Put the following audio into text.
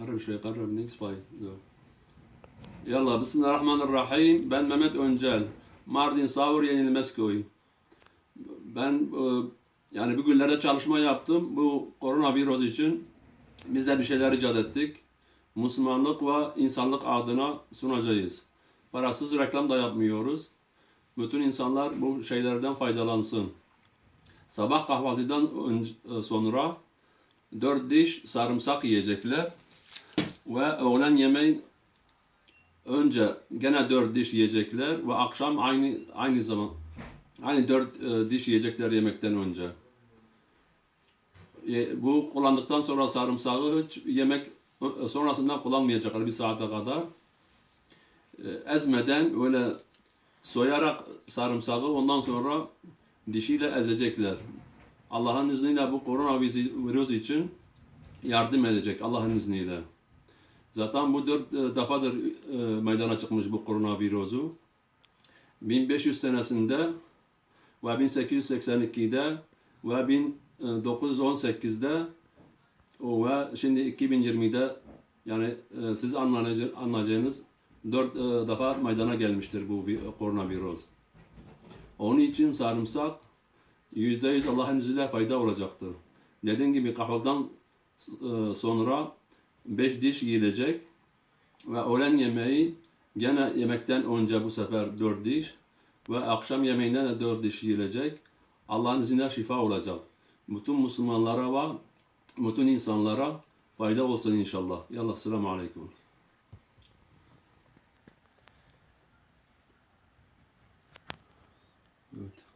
Karım şey, karım links pay. Yallah, Bismillahirrahmanirrahim. Ben Mehmet Öncel. Mardin Savur Yenilmez Köyü. Ben e, yani bugünlerde çalışma yaptım. Bu koronavirüs için biz de bir şeyler icat ettik. Müslümanlık ve insanlık adına sunacağız. Parasız reklam da yapmıyoruz. Bütün insanlar bu şeylerden faydalansın. Sabah kahvaltıdan e, sonra dört diş sarımsak yiyecekler. Ve öğlen yemeğin önce gene dört diş yiyecekler ve akşam aynı aynı zaman aynı dört e, diş yiyecekler yemekten önce. E, bu kullandıktan sonra sarımsağı hiç yemek e, sonrasında kullanmayacaklar bir saate kadar. E, ezmeden öyle soyarak sarımsağı ondan sonra dişiyle ezecekler. Allah'ın izniyle bu koronavirüs için yardım edecek Allah'ın izniyle. Zaten bu dört e, defadır e, meydana çıkmış bu koronavirüsü. 1500 senesinde ve 1882'de ve 1918'de o ve şimdi 2020'de yani e, siz anlayacağınız, dört defa meydana gelmiştir bu vi- koronavirüs. Onun için sarımsak %100 Allah'ın izniyle fayda olacaktır. Dediğim gibi kahvaltıdan sonra 5 diş yiyilecek ve öğlen yemeği gene yemekten önce bu sefer 4 diş ve akşam yemeğinden de 4 diş yiyilecek. Allah'ın izniyle şifa olacak. Bütün Müslümanlara ve bütün insanlara fayda olsun inşallah. Yallah selamu aleyküm.